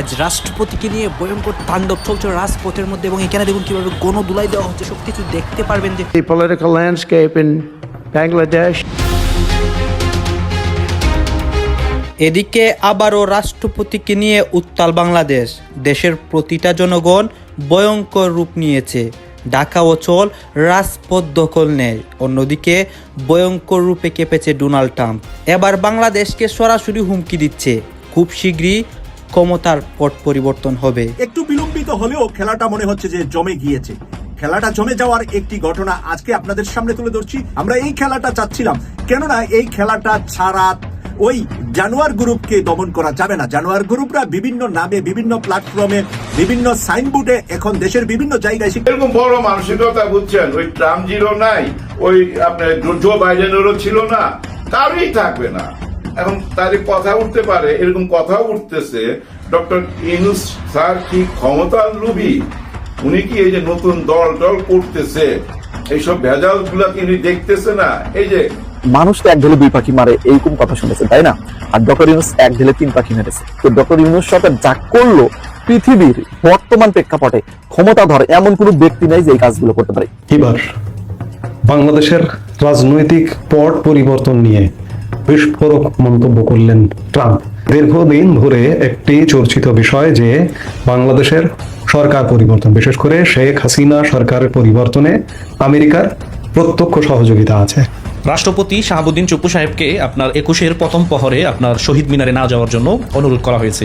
আজ রাষ্ট্রপতিকে নিয়ে ভয়ঙ্কর তাণ্ডব চলছে রাজপথের মধ্যে এবং এখানে দেখুন কীভাবে গণদুলাই দেওয়া হচ্ছে। সব কিছু দেখতে পারবেন যে the political landscape in Bangladesh. এদিকে আবারও রাষ্ট্রপতিকে নিয়ে উত্তাল বাংলাদেশ। দেশের প্রতিটা জনগণ ভয়ঙ্কর রূপ নিয়েছে। ঢাকা অচল রাজপথ দখল নেয়। অন্যদিকে ভয়ঙ্কর রূপে কেঁপেছে ডোনাল্ড ট্রাম্প। এবার বাংলাদেশকে সরাসরি হুমকি দিচ্ছে। খুব শীঘ্রই ক্ষমতার পট পরিবর্তন হবে। একটু বিলম্বিত হলেও খেলাটা মনে হচ্ছে যে জমে গিয়েছে। খেলাটা জমে যাওয়ার একটি ঘটনা আজকে আপনাদের সামনে তুলে ধরছি। আমরা এই খেলাটা চাচ্ছিলাম কেননা এই খেলাটা ছাড়া ওই জানোয়ার গ্রুপকে দমন করা যাবে না। জানোয়ার গ্রুপরা বিভিন্ন নামে বিভিন্ন প্ল্যাটফর্মে বিভিন্ন সাইনবোর্ডে এখন দেশের বিভিন্ন জায়গায় শিখ- এরকম বড় মানসিকতা বুঝছেন ওই ট্রাম্পজিরও নাই ওই আপনার জো বাইডেনেরও ছিল না কারোই থাকবে না। এখন তাদের কথা উঠতে পারে এরকম কথা উঠতেছে। ডক্টর ইনুস স্যার কি ক্ষমতার লোভী? উনি কি এই যে নতুন দল দল করতেছে? এইসব ভেজালগুলা তিনি দেখতেছে না? এই যে মানুষ তো এক ঢেলে দুই পাখি মারে এইরকম কথা শুনেছেন তাই না? আর ডক্টর ইউনুস এক ঢেলে তিন পাখি মেরেছে। তো ডক্টর ইউনুস সরকার যা করল পৃথিবীর বর্তমান প্রেক্ষাপটে ক্ষমতা ধরে এমন কোনো ব্যক্তি নাই যে এই কাজগুলো করতে পারে। এবার বাংলাদেশের রাজনৈতিক পট পরিবর্তন নিয়ে বিস্ফোরক মন্তব্য করলেন ট্রাম্প। দীর্ঘদিন ধরে একটি চর্চিত বিষয় যে বাংলাদেশের সরকার পরিবর্তন, বিশেষ করে শেখ হাসিনা সরকারের পরিবর্তনে আমেরিকার প্রত্যক্ষ সহযোগিতা আছে। রাষ্ট্রপতি শাহাবুদ্দিন চুপ্পু সাহেবকে আপনার একুশের প্রথম প্রহরে আপনার শহীদ মিনারে না যাওয়ার জন্য অনুরোধ করা হয়েছে।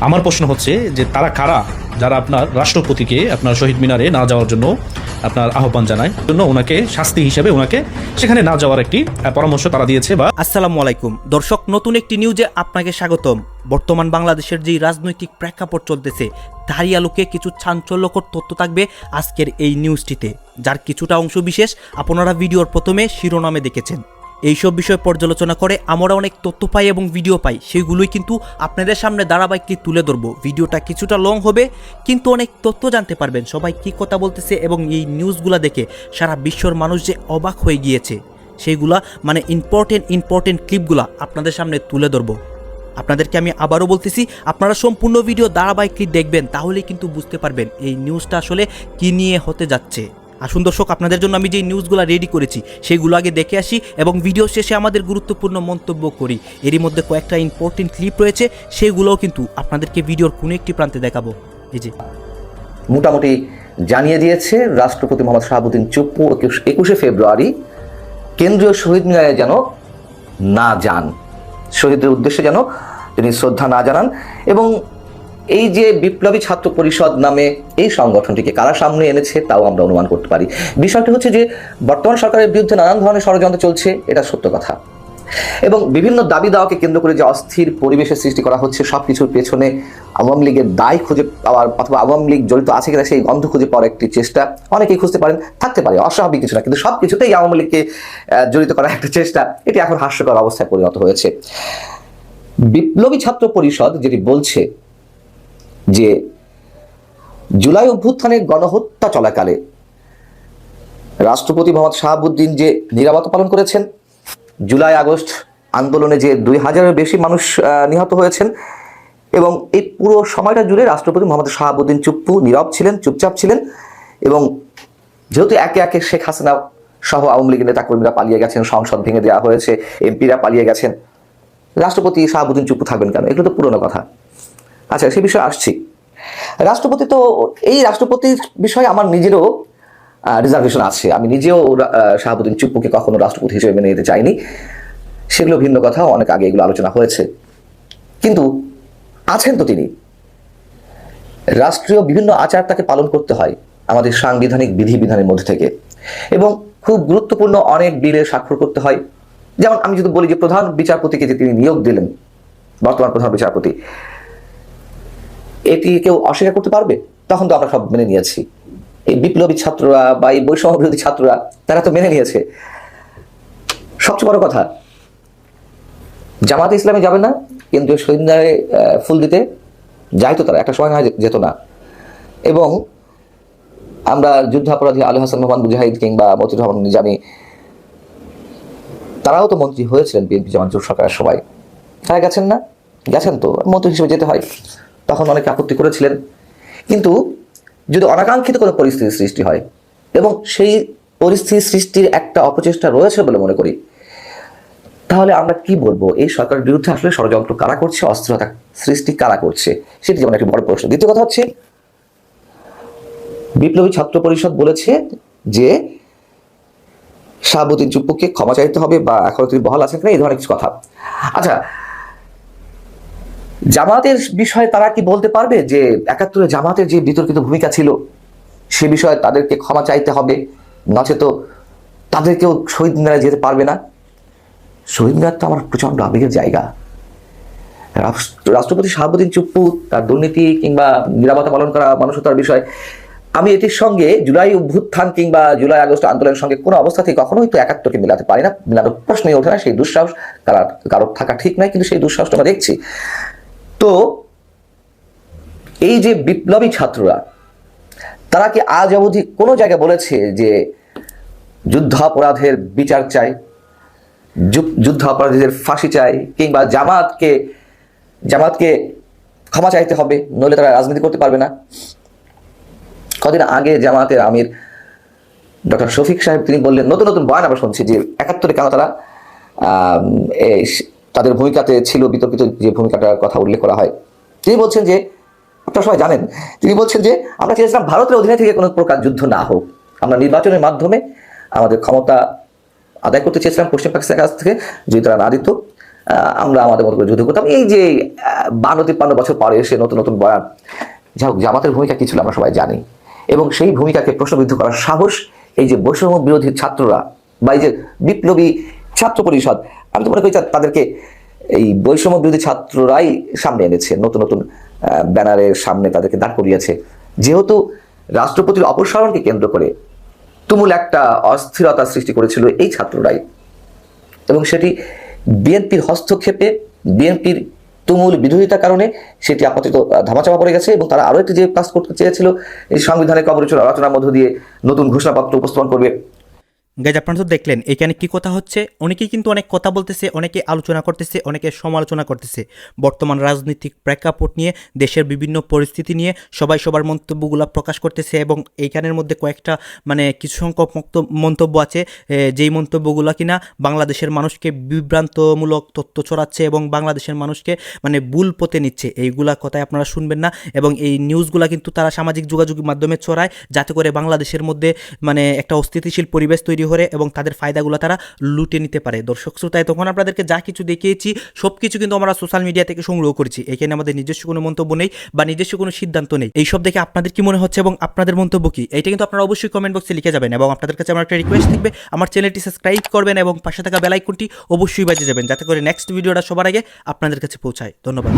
আমার প্রশ্ন হচ্ছে যে তারা কারা? যারা আপনার রাষ্ট্রপতিকে আপনার শহীদ মিনারে না যাওয়ার জন্য আপনার আহ্বান জানায়। জন্য ওনাকে শাস্তি হিসেবে ওনাকে সেখানে না যাওয়ার একটি পরামর্শ তারা দিয়েছে বা আসসালামু আলাইকুম। দর্শক, নতুন একটি নিউজে আপনাকে স্বাগতম। বর্তমান বাংলাদেশের যেই রাজনৈতিক প্রেক্ষাপট চলতেছে, তারই আলোকে কিছু চাঞ্চল্যকর তথ্য থাকবে আজকের এই নিউজটিতে। যার কিছুটা অংশ বিশেষ আপনারা ভিডিওর প্রথমে শিরোনামে দেখেছেন। এইসব বিষয় পর্যালোচনা করে আমরা অনেক তথ্য পাই এবং ভিডিও পাই, সেগুলোই কিন্তু আপনাদের সামনে ধারাবাহিকলি তুলে ধরবো। ভিডিওটা কিছুটা লং হবে, কিন্তু অনেক তথ্য জানতে পারবেন, সবাই কি কথা বলতেছে এবং এই নিউজগুলো দেখে সারা বিশ্বর মানুষ যে অবাক হয়ে গিয়েছে সেইগুলা মানে ইম্পর্টেন্ট ইম্পর্টেন্ট ক্লিপগুলা আপনাদের সামনে তুলে ধরবো। আপনাদেরকে আমি আবারও বলতেছি, আপনারা সম্পূর্ণ ভিডিও ধারাবাহিকলি দেখবেন, তাহলেই কিন্তু বুঝতে পারবেন এই নিউজটা আসলে কী নিয়ে হতে যাচ্ছে। আসুন দর্শক, আপনাদের জন্য আমি যে নিউজগুলো রেডি করেছি সেইগুলো আগে দেখে আসি এবং ভিডিও শেষে আমাদের গুরুত্বপূর্ণ মন্তব্য করি। এরই মধ্যে কয়েকটা ইম্পর্টেন্ট ক্লিপ রয়েছে, সেগুলোও কিন্তু আপনাদেরকে ভিডিওর কোনো একটি প্রান্তে দেখাবো। এই যে। মোটামুটি জানিয়ে দিয়েছে রাষ্ট্রপতি মোহাম্মদ শাহাবুদ্দিন চুপ্পু একুশ- ফেব্রুয়ারি। কেন্দ্রীয় শহীদ মিনারে যেন না যান। শহীদদের উদ্দেশ্যে যেন তিনি শ্রদ্ধা না জানান এবং এই যে বিপ্লবী ছাত্র পরিষদ নামে এই সংগঠনটিকে কারা সামনে এনেছে তাও আমরা অনুমান করতে পারি। বিষয়টি হচ্ছে যে, বর্তমান সরকারের বিরুদ্ধে নানান ধরনের ষড়যন্ত্র চলছে, এটা সত্য কথা। এবং বিভিন্ন দাবি দাওয়াকে কেন্দ্র করে যে অস্থির পরিবেশের সৃষ্টি করা হচ্ছে সব কিছুর পেছনে আওয়ামী লীগের দায় খুঁজে পাওয়ার অথবা আওয়ামী লীগ জড়িত আছে কিনা সেই গন্ধ খুঁজে পাওয়ার একটি চেষ্টা অনেকেই খুঁজতে পারেন, থাকতে পারে, অস্বাভাবিক কিছু না, কিন্তু সব কিছুতেই আওয়ামী লীগকে জড়িত করার একটা চেষ্টা, এটি এখন হাস্যকর অবস্থায় পরিণত হয়েছে। বিপ্লবী ছাত্র পরিষদ যেটি বলছে যে জুলাই অভ্যুত্থানে গণহত্যা চলাকালে রাষ্ট্রপতি মোহাম্মদ শাহাবুদ্দিন যে নিরাপত্তা পালন করেছেন, জুলাই আগস্ট আন্দোলনে যে দুই হাজারের বেশি মানুষ নিহত হয়েছেন এবং এই পুরো সময়টা জুড়ে রাষ্ট্রপতি মোহাম্মদ শাহাবুদ্দিন চুপ্পু নীরব ছিলেন, চুপচাপ ছিলেন এবং যেহেতু একে একে শেখ হাসিনা সহ আওয়ামী লীগের নেতাকর্মীরা পালিয়ে গেছেন, সংসদ ভেঙে দেওয়া হয়েছে, এমপিরা পালিয়ে গেছেন, রাষ্ট্রপতি শাহাবুদ্দিন চুপ্পু থাকবেন কেন? এগুলো তো পুরনো কথা। আচ্ছা সে বিষয়ে আসছি। রাষ্ট্রপতি তো, এই রাষ্ট্রপতির বিষয়ে আমার নিজেরও রিজার্ভেশন আছে। আমি নিজেও শাহাবুদ্দিন চুপ্পুকে কখনো রাষ্ট্রপতি হিসেবে মেনে নিতে চাইনি। সেগুলো ভিন্ন কথা, অনেক আগে এগুলো আলোচনা হয়েছে। কিন্তু আছেন তো তিনি। রাষ্ট্রীয় বিভিন্ন আচার তাকে পালন করতে হয় আমাদের সাংবিধানিক বিধিবিধানের মধ্যে থেকে। এবং খুব গুরুত্বপূর্ণ অনেক বিলে স্বাক্ষর করতে হয়। যেমন আমি যদি বলি যে প্রধান বিচারপতিকে যে তিনি নিয়োগ দিলেন, বর্তমান প্রধান বিচারপতি এটি কেউ অস্বীকার করতে পারবে? তখন তো আমরা সব মেনে নিয়েছি। এই বিপ্লবী ছাত্ররা বা এই বৈষম্য বিরোধী ছাত্ররা তারা তো মেনে নিয়েছে। সবচেয়ে বড় কথা জামাতে ইসলামে যাবে না মিনারে, আহ, ফুল দিতে যাইতো তারা একটা সময় যেত না। এবং আমরা যুদ্ধাপরাধী আলী হাসান মোহাম্মদ মুজাহিদ কিংবা মতিউর রহমান নিজামী তারাও তো মন্ত্রী হয়েছিলেন বিএনপি জামাত সরকারের সবাই। তারা গেছেন না? গেছেন তো মন্ত্রী হিসেবে যেতে হয়। তখন অনেকে আপত্তি করেছিলেন। কিন্তু যদি অনাকাঙ্ক্ষিত কোনো পরিস্থিতির সৃষ্টি হয় এবং সেই পরিস্থিতি সৃষ্টির একটা অপচেষ্টা রয়েছে বলে মনে করি, তাহলে আমরা কি বলব? এই সরকারের বিরুদ্ধে আসলে ষড়যন্ত্র কারা করছে, অস্থিরতা সৃষ্টি কারা করছে? সেটি যেমন একটি বড় প্রশ্ন। দ্বিতীয় কথা হচ্ছে, বিপ্লবী ছাত্র পরিষদ বলেছে যে শাহাবুদ্দিন চুপ্পুকে ক্ষমা চাইতে হবে বা এখনও তিনি বহাল আছেন কিনা, এই ধরনের কিছু কথা। আচ্ছা জামাতের বিষয়ে তারা কি বলতে পারবে যে একাত্তরে জামাতের যে বিতর্কিত ভূমিকা ছিল, সে বিষয়ে তাদেরকে ক্ষমা চাইতে হবে? নচেত তাদেরকেও শহীদ মিনারে যেতে পারবে না? শহীদ মিনার তো আমার প্রচণ্ড আবেগের জায়গা। রাষ্ট্র- রাষ্ট্রপতি শাহাবুদ্দিন চুপ্পু তার দুর্নীতি কিংবা নিরাপত্তা পালন করা মানুষতার বিষয়, আমি এটির সঙ্গে জুলাই অভ্যুত্থান কিংবা জুলাই আগস্ট আন্দোলনের সঙ্গে কোনো অবস্থাতেই কখনোই তো একাত্তরকে মিলাতে পারি না। মিলানোর প্রশ্নই ওঠে না, সেই দুঃসাহস কারোর থাকা ঠিক নয়, কিন্তু সেই দুঃসাহসটা আমরা দেখছি। তো এই যে বিপ্লবী ছাত্ররা, তারা কি আজ অবধি কোনো জায়গায় বলেছে যে যুদ্ধাপরাধের বিচার চাই যু- যুদ্ধ অপরাধীদের ফাঁসি চাই, কিংবা জামাতকে জামাতকে ক্ষমা চাইতে হবে, নইলে তারা রাজনীতি করতে পারবে না? কদিন আগে জামাতের আমির ডক্টর শফিক সাহেব তিনি বললেন, নতুন নতুন বয়ান আমরা শুনছি যে একাত্তরে কেন তারা তাদের ভূমিকাতে ছিল বিতর্কিত যে ভূমিকাটার কথা উল্লেখ করা হয়। তিনি বলছেন যে, আপনারা সবাই জানেন, তিনি বলছেন যে, আমরা চেয়েছিলাম ভারতের অধীনে থেকে কোনো প্রকার যুদ্ধ না হোক। আমরা নির্বাচনের মাধ্যমে আমাদের ক্ষমতা আদায় করতে চেয়েছিলাম পশ্চিম পাকিস্তানের কাছ থেকে যদি তারা না দিত আমরা আমাদের মতো করে যুদ্ধ করতাম। এই যে বান্ন তিপ্পান্ন বছর পরে এসে নতুন নতুন বয়ান, যাই হোক জামাতের ভূমিকা কি ছিল আমরা সবাই জানি। এবং সেই ভূমিকাকে প্রশ্নবিদ্ধ করার সাহস, এই যে বৈষম্য বিরোধী ছাত্ররা বা এই যে বিপ্লবী ছাত্র পরিষদ আমি তো মনে করি তাদেরকে এই বৈষম্য বিরোধী ছাত্ররাই সামনে এনেছে, নতুন নতুন ব্যানারের সামনে তাদেরকে দাঁড় করিয়েছে। যেহেতু রাষ্ট্রপতির অপসারণকে কেন্দ্র করে তুমুল একটা অস্থিরতা সৃষ্টি করেছিল এই ছাত্ররাই। এবং সেটি বিএনপির হস্তক্ষেপে, বিএনপির তুমুল বিরোধিতার কারণে সেটি আপাতত ধামাচাপা পড়ে গেছে এবং তারা আরও একটি যে কাজ করতে চেয়েছিল, এই সংবিধানের কবরচর আলোচনার মধ্য দিয়ে নতুন ঘোষণাপত্র উপস্থাপন করবে। গাইজ, আপনারা তো দেখলেন, এখানে কি কথা হচ্ছে? অনেকেই কিন্তু অনেক কথা বলতেছে, অনেকে আলোচনা করতেছে, অনেকে সমালোচনা করতেছে। বর্তমান রাজনৈতিক প্রেক্ষাপট নিয়ে, দেশের বিভিন্ন পরিস্থিতি নিয়ে সবাই সবার মন্তব্যগুলো প্রকাশ করতেছে এবং এইখানের মধ্যে কয়েকটা মানে কিছু সংখ্যক মন্তব্য আছে। যেই মন্তব্যগুলো কিনা বাংলাদেশের মানুষকে বিভ্রান্তমূলক তথ্য ছড়াচ্ছে এবং বাংলাদেশের মানুষকে মানে ভুল পথে নিচ্ছে। এইগুলা কথায় আপনারা শুনবেন না এবং এই নিউজগুলা কিন্তু তারা সামাজিক যোগাযোগের মাধ্যমে ছড়ায়, যাতে করে বাংলাদেশের মধ্যে মানে একটা অস্থিতিশীল পরিবেশ তৈরি করে এবং তাদের ফায়দাগুলো তারা লুটে নিতে পারে। দর্শক শ্রোতায় তখন আপনাদেরকে যা কিছু দেখিয়েছি সব কিছু কিন্তু আমরা সোশ্যাল মিডিয়া থেকে সংগ্রহ করেছি। এখানে আমাদের নিজস্ব কোনো মন্তব্য নেই বা নিজস্ব কোনো সিদ্ধান্ত নেই। এইসব দেখে আপনাদের কি মনে হচ্ছে এবং আপনাদের মন্তব্য কি? এইটা কিন্তু আপনারা অবশ্যই কমেন্ট বক্সে লিখে যাবেন এবং আপনাদের কাছে আমার একটা রিকোয়েস্ট থাকবে, আমার চ্যানেলটি সাবস্ক্রাইব করবেন এবং পাশে থাকা বেলাইকনটি অবশ্যই বাজে যাবেন যাতে করে নেক্সট ভিডিওটা সবার আগে আপনাদের কাছে পৌঁছায়। ধন্যবাদ।